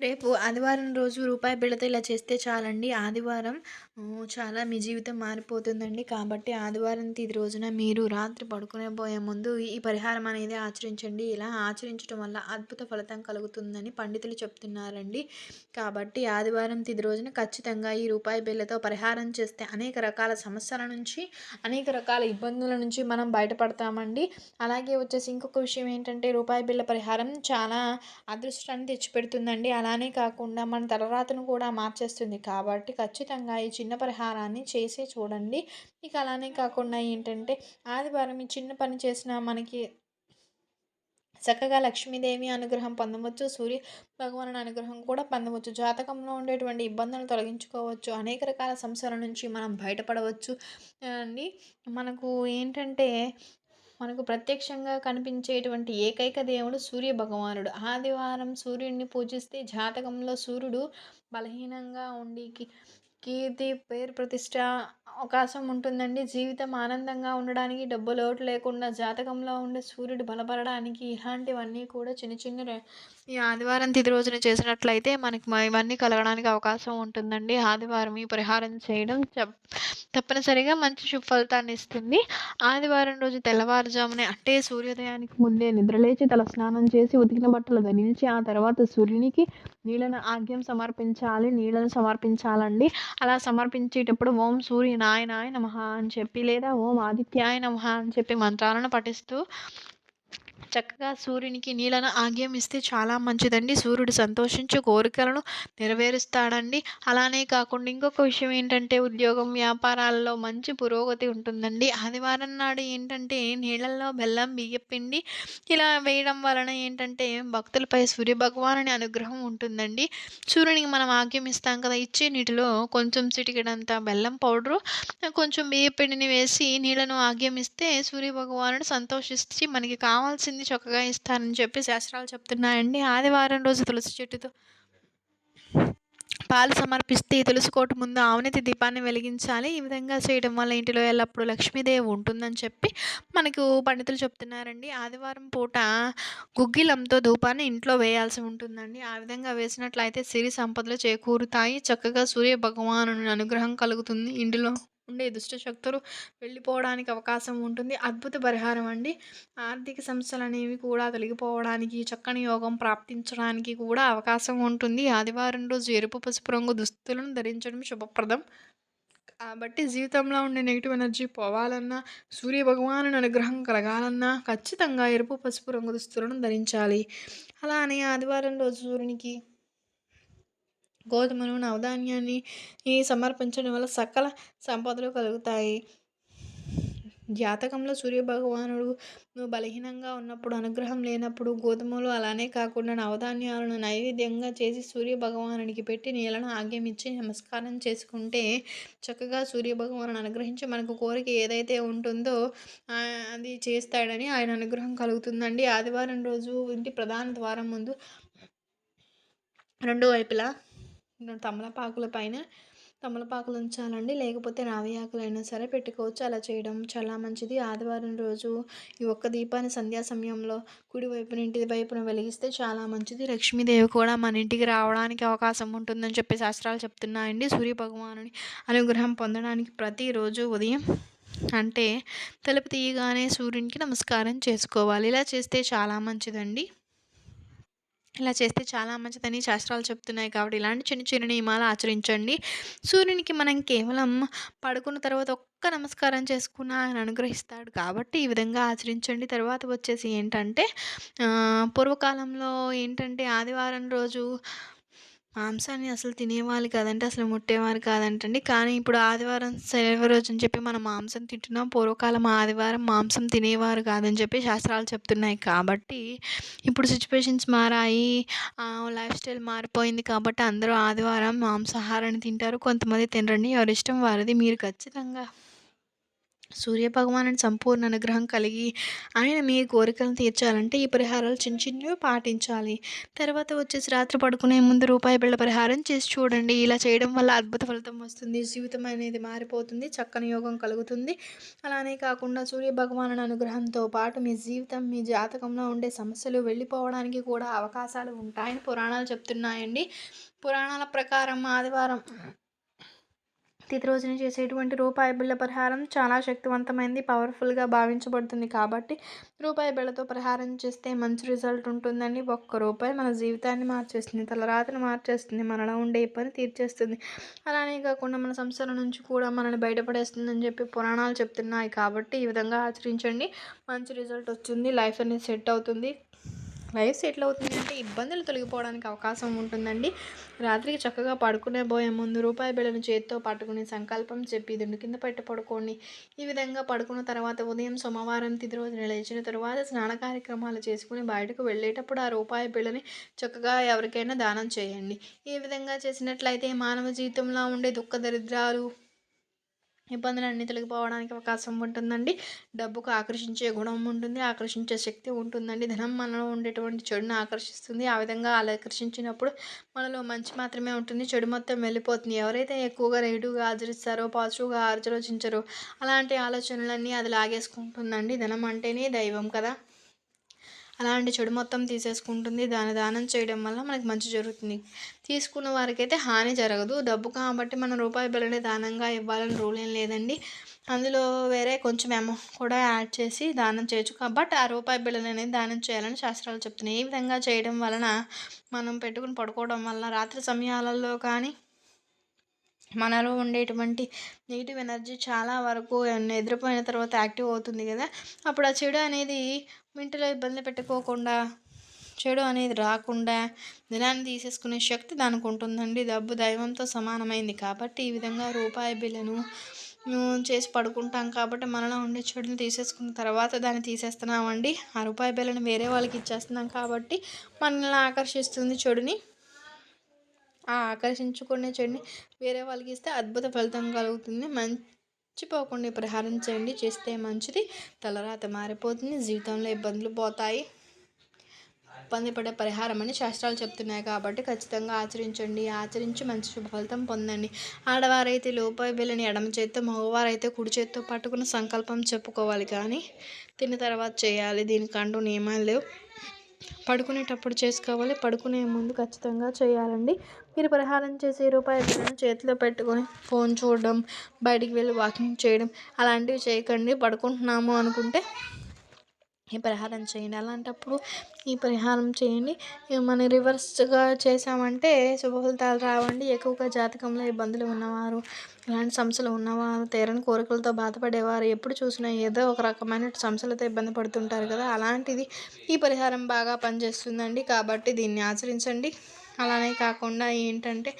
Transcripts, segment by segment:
రేపు ఆదివారం రోజు రూపాయి బిళ్ళతో ఇలా చేస్తే చాలండి. ఆదివారం చాలా మీ జీవితం మారిపోతుందండి. కాబట్టి ఆదివారం తీది రోజున మీరు రాత్రి పడుకునే పోయే ముందు ఈ పరిహారం అనేది ఆచరించండి. ఇలా ఆచరించడం వల్ల అద్భుత ఫలితం కలుగుతుందని పండితులు చెప్తున్నారండి. కాబట్టి ఆదివారం తీది రోజున ఖచ్చితంగా ఈ రూపాయి బిళ్ళతో పరిహారం చేస్తే అనేక రకాల సమస్యల నుంచి అనేక రకాల ఇబ్బందుల నుంచి మనం బయటపడతామండి. అలాగే వచ్చేసి ఇంకొక విషయం ఏంటంటే రూపాయి బిళ్ళ పరిహారం చాలా అదృష్టాన్ని తెచ్చిపెడుతుందండి. అలా అలానే కాకుండా మన తలరాతను కూడా మార్చేస్తుంది. కాబట్టి ఖచ్చితంగా ఈ చిన్న పరిహారాన్ని చేసే చూడండి. ఇక అలానే కాకుండా ఏంటంటే ఆదివారం ఈ చిన్న పని చేసిన మనకి చక్కగా లక్ష్మీదేవి అనుగ్రహం పొందవచ్చు. సూర్య భగవాను అనుగ్రహం కూడా పొందవచ్చు. జాతకంలో ఉండేటువంటి ఇబ్బందులను తొలగించుకోవచ్చు. అనేక రకాల సమస్యల నుంచి మనం బయటపడవచ్చు. అండి మనకు ఏంటంటే మనకు ప్రత్యక్షంగా కనిపించేటువంటి ఏకైక దేవుడు సూర్య భగవానుడు. ఆదివారం సూర్యుడిని పూజిస్తే జాతకంలో సూర్యుడు బలహీనంగా ఉండి కీర్తి పేరు ప్రతిష్ట అవకాశం ఉంటుందండి. జీవితం ఆనందంగా ఉండడానికి డబ్బు లోటు లేకుండా జాతకంలో ఉండే సూర్యుడు బలపడడానికి ఇలాంటివన్నీ కూడా చిన్న చిన్న ఈ ఆదివారం తిది రోజున చేసినట్లయితే మనకి ఇవన్నీ కలగడానికి అవకాశం ఉంటుందండి. ఆదివారం ఈ పరిహారం చేయడం తప్పనిసరిగా మంచి శుభ ఫలితాన్ని ఇస్తుంది. ఆదివారం రోజు తెల్లవారుజామునే అంటే సూర్యోదయానికి ముందే నిద్రలేచి తల స్నానం చేసి ఉతికిన బట్టలు ధరించి ఆ తర్వాత సూర్యునికి నీళ్ళను ఆగ్యం సమర్పించాలి నీళ్ళను సమర్పించాలండి. అలా సమర్పించేటప్పుడు ఓం సూర్య నాయనాయ నమ అని చెప్పి లేదా ఓం ఆదిత్యాయ నమ అని చెప్పి మంత్రాలను పఠిస్తూ చక్కగా సూర్యునికి నీళ్ళను ఆగ్యం ఇస్తే చాలా మంచిదండి. సూర్యుడు సంతోషించి కోరికలను నెరవేరుస్తాడండి. అలానే కాకుండా ఇంకొక విషయం ఏంటంటే ఉద్యోగం వ్యాపారాల్లో మంచి పురోగతి ఉంటుందండి. ఆదివారం నాడు ఏంటంటే నీళ్ళల్లో బెల్లం బియ్యపిండి ఇలా వేయడం వలన ఏంటంటే భక్తులపై సూర్య భగవానుని అనుగ్రహం ఉంటుందండి. సూర్యునికి మనం ఆగ్యం ఇస్తాం కదా ఇచ్చే నీటిలో కొంచెం చిటికెడంత బెల్లం పౌడరు కొంచెం బియ్యపిండిని వేసి నీళ్ళను ఆగ్యం ఇస్తే సూర్య భగవానుడు సంతోషించి మనకి కావాల్సింది అన్ని చక్కగా ఇస్తానని చెప్పి శాస్త్రాలు చెప్తున్నాయండి. ఆదివారం రోజు తులసి చెట్టుతో పాలు సమర్పిస్తే తులసి కోట ముందు ఆవనతి దీపాన్ని వెలిగించాలి. ఈ విధంగా చేయడం వల్ల ఇంటిలో ఎల్లప్పుడూ లక్ష్మీదేవి ఉంటుందని చెప్పి మనకు పండితులు చెప్తున్నారండి. ఆదివారం పూట గుగ్గిలంతో ధూపాన్ని ఇంట్లో వేయాల్సి ఉంటుందండి. ఆ విధంగా వేసినట్లయితే సిరి సంపదలు చేకూరుతాయి. చక్కగా సూర్య భగవాను అనుగ్రహం కలుగుతుంది ఇంటిలో. ఉండే దుష్ట శక్తులు వెళ్ళిపోవడానికి అవకాశం ఉంటుంది. అద్భుత పరిహారం అండి. ఆర్థిక సమస్యలు అనేవి కూడా తొలగిపోవడానికి చక్కని యోగం ప్రాప్తించడానికి కూడా అవకాశం ఉంటుంది. ఆదివారం రోజు ఎరుపు పసుపు రంగు దుస్తులను ధరించడం శుభప్రదం. కాబట్టి జీవితంలో ఉండే నెగిటివ్ ఎనర్జీ పోవాలన్నా సూర్య భగవాను అనుగ్రహం కలగాలన్నా ఖచ్చితంగా ఎరుపు పసుపు రంగు దుస్తులను ధరించాలి. అలానే ఆదివారం రోజు సూర్యునికి గోధుమను నవధాన్యాన్ని సమర్పించడం వల్ల సకల సంపదలు కలుగుతాయి. జాతకంలో సూర్యభగవానుడు బలహీనంగా ఉన్నప్పుడు అనుగ్రహం లేనప్పుడు గోధుమలు అలానే కాకుండా నవధాన్యాలను నైవేద్యంగా చేసి సూర్య భగవానునికి పెట్టి నీళ్ళను ఆగ్యమిచ్చి నమస్కారం చేసుకుంటే చక్కగా సూర్యభగవాను అనుగ్రహించి మనకు కోరిక ఏదైతే ఉంటుందో అది చేస్తాడని ఆయన అనుగ్రహం కలుగుతుందండి. ఆదివారం రోజు ఇంటి ప్రధాన ద్వారం ముందు రెండు వైపులా తమలపాకుల పైన తమలపాకులు ఉంచాలండి. లేకపోతే రావి ఆకులైనా సరే పెట్టుకోవచ్చు. అలా చేయడం చాలా మంచిది. ఆదివారం రోజు ఈ ఒక్క దీపాన్ని సంధ్యా సమయంలో కుడివైపున ఇంటి వైపున వెలిగిస్తే చాలా మంచిది. లక్ష్మీదేవి కూడా మన ఇంటికి రావడానికి అవకాశం ఉంటుందని చెప్పి శాస్త్రాలు చెప్తున్నాయండి సూర్య భగవానుని అనుగ్రహం పొందడానికి ప్రతిరోజు ఉదయం అంటే తలుపు తీయగానే సూర్యునికి నమస్కారం చేసుకోవాలి. ఇలా చేస్తే చాలా మంచిదండి. ఇలా చేస్తే చాలా మంచిదని శాస్త్రాలు చెప్తున్నాయి కాబట్టి ఇలాంటి చిన్న చిన్న నియమాలు ఆచరించండి. సూర్యునికి మనం కేవలం పడుకున్న తర్వాత ఒక్క నమస్కారం చేసుకున్న ఆయన అనుగ్రహిస్తాడు కాబట్టి ఈ విధంగా ఆచరించండి. తర్వాత వచ్చేసి ఏంటంటే పూర్వకాలంలో ఏంటంటే ఆదివారం రోజు మాంసాన్ని అసలు తినేవాళ్ళు కాదంటే అసలు ముట్టేవారు కాదంటండి. కానీ ఇప్పుడు ఆదివారం సెలవు రోజు అని చెప్పి మనం మాంసం తింటున్నాం. పూర్వకాలం ఆదివారం మాంసం తినేవారు కాదని చెప్పి శాస్త్రాలు చెప్తున్నాయి కాబట్టి ఇప్పుడు సిచ్యువేషన్స్ మారాయి. లైఫ్ స్టైల్ మారిపోయింది కాబట్టి అందరూ ఆదివారం మాంసాహారాన్ని తింటారు. కొంతమంది తినరండి. ఎవరి ఇష్టం వారిది. మీరు ఖచ్చితంగా సూర్యభగవానుని సంపూర్ణ అనుగ్రహం కలిగి ఆయన మీ కోరికలను తీర్చాలంటే ఈ పరిహారాలు చిన్న చిన్నవి పాటించాలి. తర్వాత వచ్చేసి రాత్రి పడుకునే ముందు రూపాయి బిళ్ళ పరిహారం చేసి చూడండి. ఇలా చేయడం వల్ల అద్భుత ఫలితం వస్తుంది. జీవితం అనేది మారిపోతుంది చక్కని యోగం కలుగుతుంది. అలానే కాకుండా సూర్యభగవానుని అనుగ్రహంతో పాటు మీ జీవితం మీ జాతకంలో ఉండే సమస్యలు వెళ్ళిపోవడానికి కూడా అవకాశాలు ఉంటాయని పురాణాలు చెప్తున్నాయండి. పురాణాల ప్రకారం ఆదివారం తిథి రోజున చేసేటువంటి రూపాయి బిళ్ళ పరిహారం చాలా శక్తివంతమైంది పవర్ఫుల్గా భావించబడుతుంది. కాబట్టి రూపాయి బిళ్ళతో పరిహారం చేస్తే మంచి రిజల్ట్ ఉంటుందండి. ఒక్క రూపాయి మన జీవితాన్ని మార్చేస్తుంది తలరాతను మార్చేస్తుంది మనలో ఉండే పని తీర్చేస్తుంది. అలానే కాకుండా మన సంస్థల నుంచి కూడా మనల్ని బయటపడేస్తుందని చెప్పి పురాణాలు చెప్తున్నాయి. కాబట్టి ఈ విధంగా ఆచరించండి. మంచి రిజల్ట్ వచ్చింది లైఫ్ అనేది సెట్ అవుతుంది. లైఫ్ సెటిల్ అవుతుంది. ఇబ్బందులు తొలగిపోవడానికి అవకాశం ఉంటుందండి. రాత్రికి చక్కగా పడుకునే పోయే ముందు రూపాయి బిళ్ళను చేతితో పట్టుకుని సంకల్పం చెప్పి దుండు కింద పెట్టి పడుకోండి. ఈ విధంగా పడుకున్న తర్వాత ఉదయం సోమవారం తిది రోజున లేచిన తర్వాత స్నాన కార్యక్రమాలు చేసుకుని బయటకు వెళ్ళేటప్పుడు ఆ రూపాయి బిళ్ళని చక్కగా ఎవరికైనా దానం చేయండి. ఈ విధంగా చేసినట్లయితే మానవ జీవితంలో ఉండే దుఃఖ దరిద్రాలు ఇబ్బందులన్నీ తొలగిపోవడానికి అవకాశం ఉంటుందండి. డబ్బుకు ఆకర్షించే గుణం ఉంటుంది ఆకర్షించే శక్తి ఉంటుందండి. ధనం మనలో ఉండేటువంటి చెడును ఆకర్షిస్తుంది. ఆ విధంగా ఆకర్షించినప్పుడు మనలో మంచి మాత్రమే ఉంటుంది. చెడు మొత్తం వెళ్ళిపోతుంది. ఎవరైతే ఎక్కువగా నెగిటివ్గా ఆచరిస్తారో పాజిటివ్గా ఆలోచించరో అలాంటి ఆలోచనలన్నీ అది లాగేసుకుంటుందండి. ధనం అంటేనే దైవం కదా. అలాంటి చెడు మొత్తం తీసేసుకుంటుంది. దాని దానం చేయడం వల్ల మనకి మంచి జరుగుతుంది. తీసుకున్న వారికైతే హాని జరగదు. డబ్బు కాబట్టి మనం రూపాయి బిల్లని దానంగా ఇవ్వాలని రూల్ ఏం లేదండి. అందులో వేరే కొంచెం అమౌంట్ కూడా యాడ్ చేసి దానం చేయొచ్చు. కాబట్టి ఆ రూపాయి బిల్లని అనేది దానం చేయాలని శాస్త్రాలు చెప్తున్నాయి. ఈ విధంగా చేయడం వలన మనం పెట్టుకుని పడుకోవడం వలన రాత్రి సమయాలలో కానీ మనలో ఉండేటువంటి నెగిటివ్ ఎనర్జీ చాలా వరకు నిద్రపోయిన తర్వాత యాక్టివ్ అవుతుంది కదా. అప్పుడు ఆ చెడు అనేది ఇంటిలో ఇబ్బంది పెట్టుకోకుండా చెడు అనేది రాకుండా దినాన్ని తీసేసుకునే శక్తి దానికి ఉంటుందండి. డబ్బు దైవంతో సమానమైంది కాబట్టి ఈ విధంగా రూపాయి బిల్లను చేసి పడుకుంటాం కాబట్టి మనలో ఉండే చెడుని తీసేసుకున్న తర్వాత దాన్ని తీసేస్తున్నామండి. ఆ రూపాయి బిల్లను వేరే వాళ్ళకి ఇచ్చేస్తున్నాం కాబట్టి మనల్ని ఆకర్షిస్తుంది చెడుని. ఆ ఆకర్షించుకునే చెడుని వేరే వాళ్ళకి ఇస్తే అద్భుత ఫలితం కలుగుతుంది. మర్చిపోకుండా పరిహారం చేయండి. చేస్తే మంచిది. తలరాత మారిపోతుంది. జీవితంలో ఇబ్బందులు పోతాయి. ఇబ్బంది పడే పరిహారం అని శాస్త్రాలు చెప్తున్నాయి కాబట్టి ఖచ్చితంగా ఆచరించండి. ఆచరించి మంచి శుభ ఫలితం పొందండి. ఆడవారైతే లోపాయి బిల్లని ఎడమ చేత్తో మగవారైతే కుడి చేత్తో పట్టుకుని సంకల్పం చెప్పుకోవాలి కానీ తిన్న తర్వాత చేయాలి. దీనికంటూ నియమాలు లేవు. పడుకునేటప్పుడు చేసుకోవాలి. పడుకునే ముందు ఖచ్చితంగా చేయాలండి. మీరు పరిహారం చేసే రూపాయి చేతిలో పెట్టుకొని ఫోన్ చూడడం బయటికి వెళ్ళి వాకింగ్ చేయడం అలాంటివి చేయకండి. పడుకుంటున్నాము అనుకుంటే ఈ పరిహారం చేయండి. అలాంటప్పుడు ఈ పరిహారం చేయండి. మనం రివర్స్గా చేసామంటే శుభ ఫలితాలు రావండి. ఎక్కువగా జాతకంలో ఇబ్బందులు ఉన్నవారు ఇలాంటి సమస్యలు ఉన్నవారు తీరని కోరికలతో బాధపడేవారు ఎప్పుడు చూసినా ఏదో ఒక రకమైన సమస్యలతో ఇబ్బంది పడుతుంటారు కదా. అలాంటిది ఈ పరిహారం బాగా పనిచేస్తుందండి. కాబట్టి దీన్ని ఆచరించండి. అలానే కాకుండా ఏంటంటే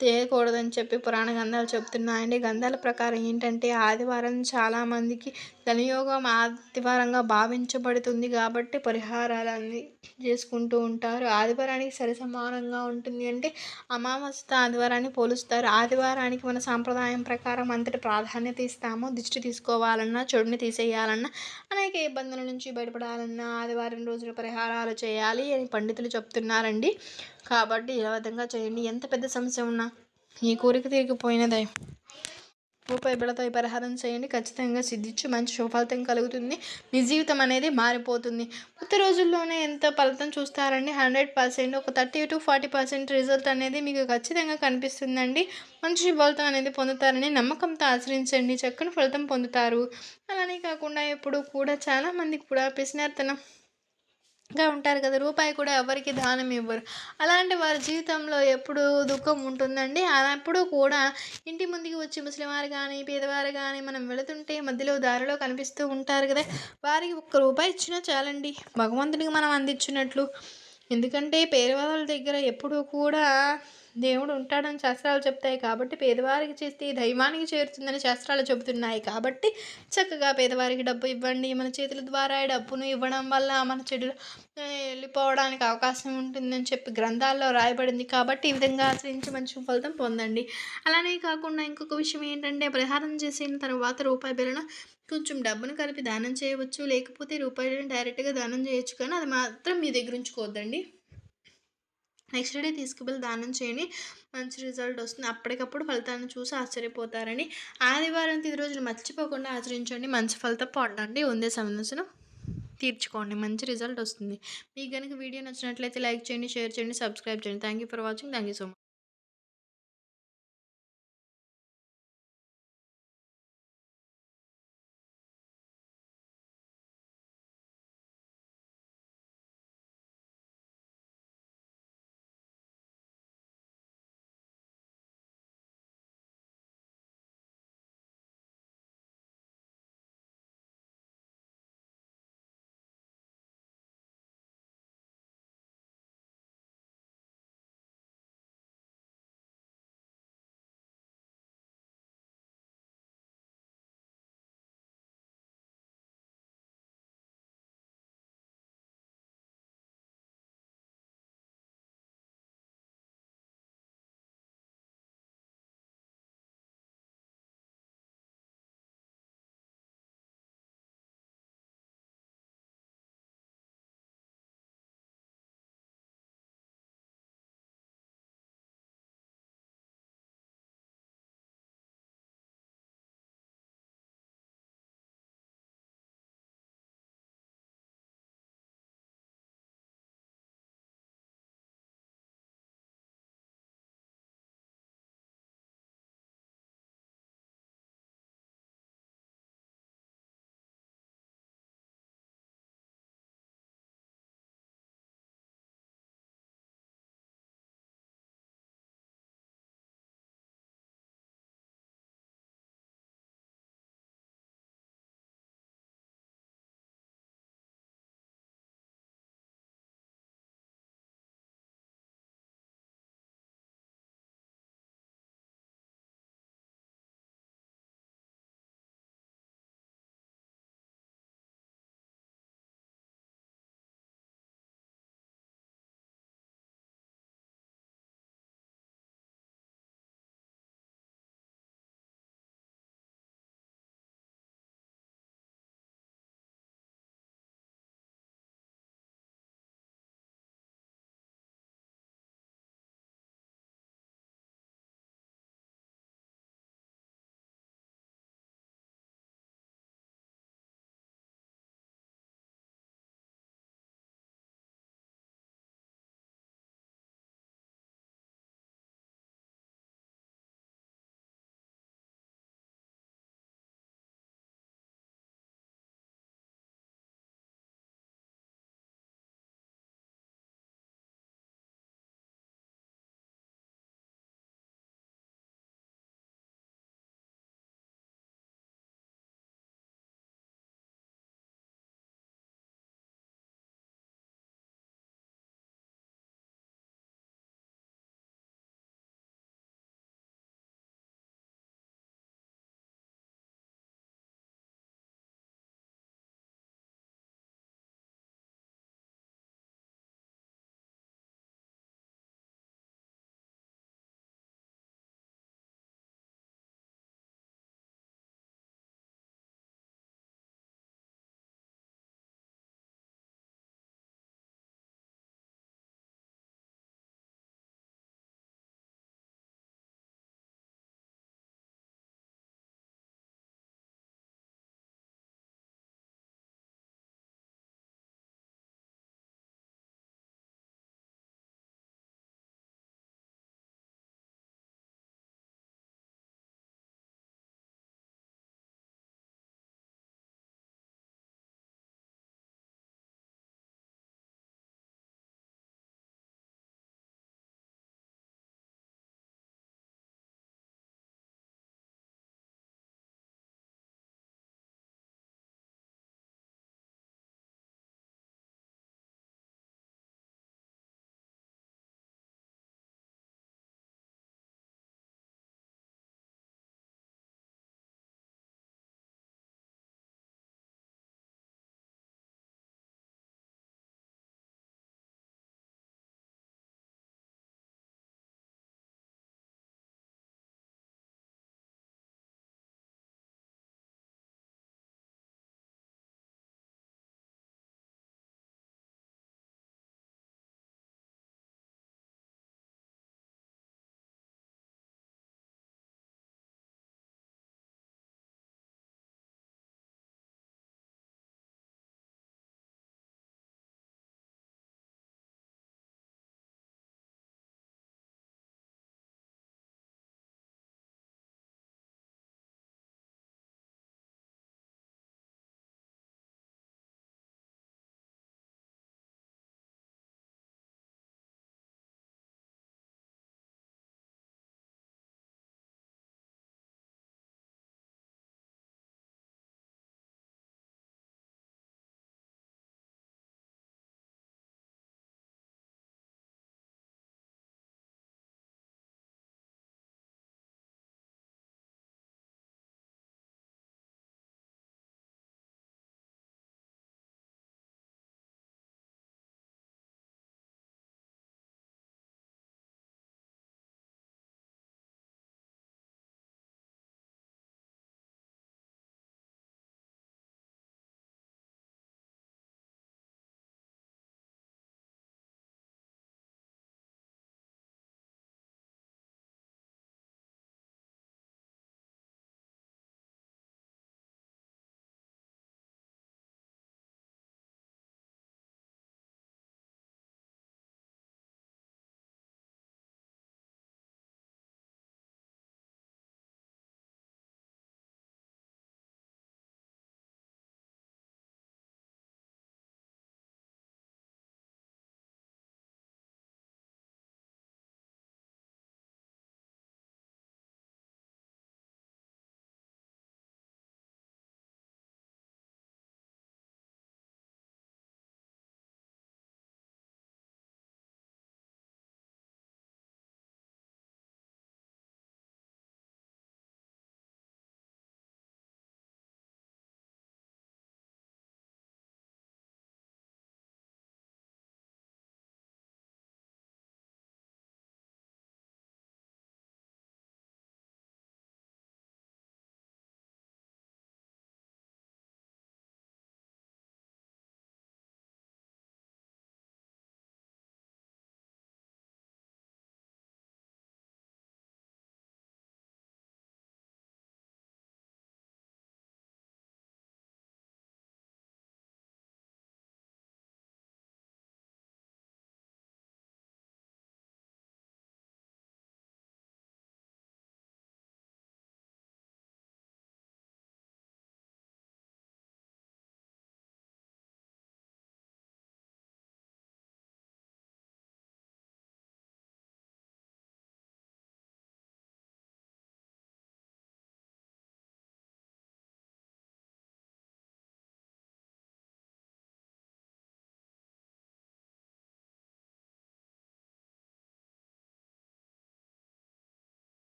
తీయకూడదని చెప్పి పురాణ గంధాలు చెప్తున్నాయండి. గంధాల ప్రకారం ఏంటంటే ఆదివారం చాలామందికి ధనయోగం ఆదివారంగా భావించబడుతుంది కాబట్టి పరిహారాలన్నీ చేసుకుంటూ ఉంటారు. ఆదివారానికి సరి సమానంగా ఉంటుంది అంటే అమావాస్య ఆదివారాన్ని పోలుస్తారు. ఆదివారానికి మన సాంప్రదాయం ప్రకారం అంతటి ప్రాధాన్యత ఇస్తాము. దిష్టి తీసుకోవాలన్నా చెడుని తీసేయాలన్నా అనేక ఇబ్బందుల నుంచి బయటపడాలన్నా ఆదివారం రోజున పరిహారాలు చేయాలి అని పండితులు చెప్తున్నారండి. కాబట్టి ఏ విధంగా చేయండి. ఎంత పెద్ద సమస్య ఉన్నా ఈ కోరిక తిరిగిపోయినదే. రూపాయి పరిహారం చేయండి. ఖచ్చితంగా సిద్ధించి మంచి శుభఫలితం కలుగుతుంది. మీ జీవితం అనేది మారిపోతుంది. కొత్త రోజుల్లోనే ఎంత ఫలితం చూస్తారండి. హండ్రెడ్ పర్సెంట్ ఒక thirty to forty percent result అనేది మీకు ఖచ్చితంగా కనిపిస్తుందండి. మంచి ఫలితం అనేది పొందుతారని నమ్మకంతో ఆచరించండి. చక్కని ఫలితం పొందుతారు. అలానే కాకుండా ఎప్పుడు కూడా చాలామందికి కూడా పిసినార్తనం గా ఉంటారు కదా రూపాయి కూడా ఎవరికి దానం ఇవ్వరు. అలాంటి వారి జీవితంలో ఎప్పుడు దుఃఖం ఉంటుందండి. అప్పుడు కూడా ఇంటి ముందుకి వచ్చి ముసలివారు కానీ పేదవారు కానీ మనం వెళుతుంటే మధ్యలో దారిలో కనిపిస్తూ ఉంటారు కదా వారికి ఒక్క రూపాయి ఇచ్చినా చాలండి. భగవంతునికి మనం అందించినట్లు. ఎందుకంటే పేదవాళ్ళ దగ్గర ఎప్పుడూ కూడా దేవుడు ఉంటాడని శాస్త్రాలు చెప్తాయి కాబట్టి పేదవారికి చేస్తే దైవానికి చేరుతుందని శాస్త్రాలు చెబుతున్నాయి కాబట్టి చక్కగా పేదవారికి డబ్బు ఇవ్వండి. మన చేతుల ద్వారా డబ్బును ఇవ్వడం వల్ల మన చెడు వెళ్ళిపోవడానికి అవకాశం ఉంటుందని చెప్పి గ్రంథాల్లో రాయబడింది కాబట్టి ఈ విధంగా ఆచరించి మంచి ఫలితం పొందండి. అలానే కాకుండా ఇంకొక విషయం ఏంటంటే ప్రహారం చేసిన తర్వాత రూపాయి బిళ్ళను కొంచెం డబ్బును కలిపి దానం చేయవచ్చు. లేకపోతే రూపాయలను డైరెక్ట్గా దానం చేయొచ్చు కానీ అది మాత్రం మీ దగ్గర ఉంచుకోవద్దండి. నెక్స్ట్ డే తీసుకువెళ్ళి దానం చేయండి మంచి రిజల్ట్ వస్తుంది. అప్పటికప్పుడు ఫలితాన్ని చూసి ఆశ్చర్యపోతారని. ఆదివారం తిది రోజులు మర్చిపోకుండా ఆచరించండి. మంచి ఫలితం పొందండి. ఉందే సమస్యను తీర్చుకోండి. మంచి రిజల్ట్ వస్తుంది. మీకు కనుక వీడియో నచ్చినట్లయితే లైక్ చేయండి షేర్ చేయండి సబ్స్క్రైబ్ చేయండి. Thank you for watching thank you so much